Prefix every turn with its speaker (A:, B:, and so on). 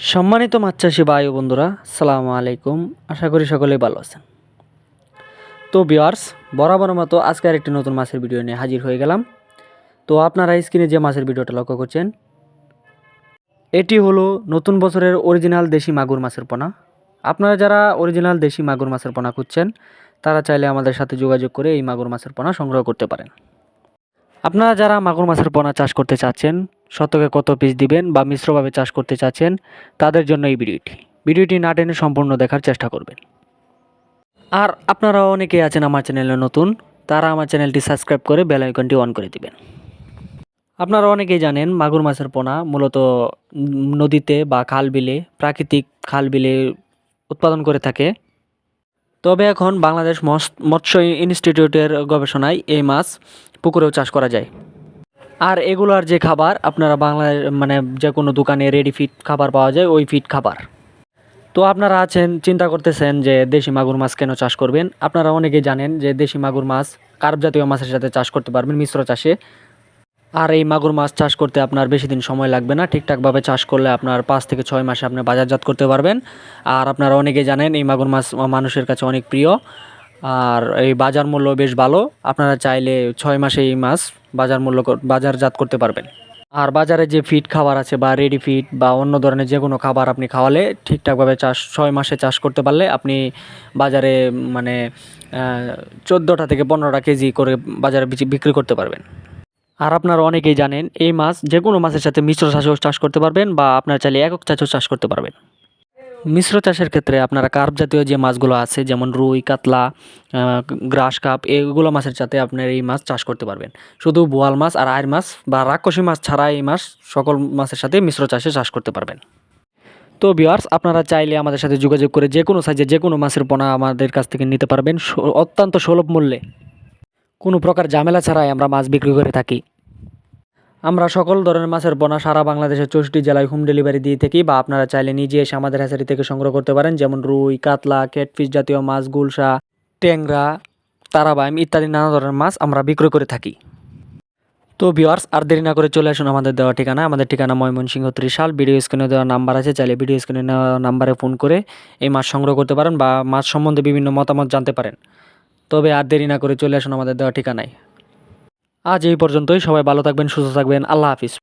A: সম্মানিত মাছ চাষি ভাই বন্ধুরা সালাম আলাইকুম। আশা করি সকলেই ভালো আছেন। তো বিয়ার্স বরাবর মতো আজকের একটি নতুন মাছের ভিডিও নিয়ে হাজির হয়ে গেলাম। তো আপনারা স্ক্রিনে যে মাছের ভিডিওটা লক্ষ্য করছেন, এটি হলো নতুন বছরের অরিজিনাল দেশি মাগুর মাছের পোনা। আপনারা যারা অরিজিনাল দেশি মাগুর মাছের পোনা খুঁজছেন, তারা চাইলে আমাদের সাথে যোগাযোগ করে এই মাগুর মাছের পোনা সংগ্রহ করতে পারেন। আপনারা যারা মাগুর মাছের পোনা চাষ করতে চাচ্ছেন শতকে কত পিস দিবেন বা মিশ্রভাবে চাষ করতে চাচ্ছেন, তাদের জন্য এই ভিডিওটি। ভিডিওটি না টেনে সম্পূর্ণ দেখার চেষ্টা করবেন। আর আপনারা অনেকেই আছেন আমার চ্যানেলে নতুন, তারা আমার চ্যানেলটি সাবস্ক্রাইব করে বেল আইকনটি অন করে দিবেন। আপনারা অনেকেই জানেন, মাগুর মাছের পোনা মূলত নদীতে বা খাল বিলে প্রাকৃতিক খাল বিলে উৎপাদন করে থাকে। তবে এখন বাংলাদেশ মৎস- মৎস্য ইনস্টিটিউটের গবেষণায় এই মাছ পুকুরেও চাষ করা যায়। আর এগুলার যে খাবার, আপনারা বাংলায় মানে যে কোনো দোকানে রেডি ফিট খাবার পাওয়া যায়, ওই ফিট খাবার। তো আপনারা আছেন, চিন্তা করতেছেন যে দেশি মাগুর মাছ কেন চাষ করবেন? আপনারা অনেকেই জানেন যে দেশি মাগুর মাছ কার্প জাতীয় মাছের সাথে চাষ করতে পারবেন মিশ্র চাষে। আর এই মাগুর মাছ চাষ করতে আপনার বেশি দিন সময় লাগবে না, ঠিকঠাকভাবে চাষ করলে আপনার পাঁচ থেকে ছয় মাসে আপনি বাজারজাত করতে পারবেন। আর আপনারা অনেকেই জানেন, এই মাগুর মাছ মানুষের কাছে অনেক প্রিয়। আর এই বাজার মূল্য বেশ ভালো। আপনারা চাইলে ছয় মাসে এই মাছ বাজার মূল্য বাজারজাত করতে পারবেন। আর বাজারে যে ফিড খাবার আছে বা রেডি ফিড বা অন্য ধরনের যে কোনো খাবার আপনি খাওয়ালে ঠিকঠাকভাবে চাষ, ছয় মাসে চাষ করতে পারলে আপনি বাজারে মানে চোদ্দোটা থেকে পনেরোটা কেজি করে বাজারে বিক্রি করতে পারবেন। আর আপনারা অনেকেই জানেন, এই মাছ যে কোনো মাছের সাথে মিশ্র চাষেও চাষ করতে পারবেন বা আপনার চাইলে একক চাষেও চাষ করতে পারবেন। মিশ্র চাষের ক্ষেত্রে আপনারা কার্প জাতীয় যে মাছগুলো আছে, যেমন রুই, কাতলা গ্রাস কাপ, এগুলো মাছের সাথে আপনার এই মাছ চাষ করতে পারবেন। শুধু বোয়াল মাছ আর আয়ের মাছ বা রাক্ষসী মাছ ছাড়া এই মাছ সকল মাছের সাথে মিশ্র চাষে চাষ করতে পারবেন। তো বিয়ার্স আপনারা চাইলে আমাদের সাথে যোগাযোগ করে যে কোনো সাইজে যে কোনো মাছের পোনা আমাদের কাছ থেকে নিতে পারবেন। অত্যন্ত সুলভ মূল্যে। কোনো প্রকার ঝামেলা ছাড়াই আমরা মাছ বিক্রি করে থাকি। আমরা সকল ধরনের মাছের পোনা সারা বাংলাদেশের চৌষট্টি জেলায় হোম ডেলিভারি দিয়ে থাকি বা আপনারা চাইলে নিজে এসে আমাদের হ্যাচারি থেকে সংগ্রহ করতে পারেন, যেমন রুই, কাতলা ক্যাটফিশ জাতীয় মাছ, গুলশা, ট্যাংরা, তারাবাইম ইত্যাদি নানা ধরনের মাছ আমরা বিক্রয় করে থাকি। তো ভিওয়ার্স আর দেরি না করে চলে আসুন আমাদের দেওয়া ঠিকানা আমাদের ঠিকানা ময়মনসিংহ ত্রিশাল ভিডিও স্ক্রিনে দেওয়া নাম্বার আছে, চাইলে ভিডিও স্ক্রিনে দেওয়া নাম্বারে ফোন করে এই মাছ সংগ্রহ করতে পারেন বা মাছ সম্বন্ধে বিভিন্ন মতামত জানতে পারেন। তবে আর দেরি না করে চলে আসুন আমাদের দেওয়া ঠিকানায়। আজ এই পর্যন্তই সবাই ভালো থাকবেন সুস্থ থাকবেন আল্লাহ হাফিজ।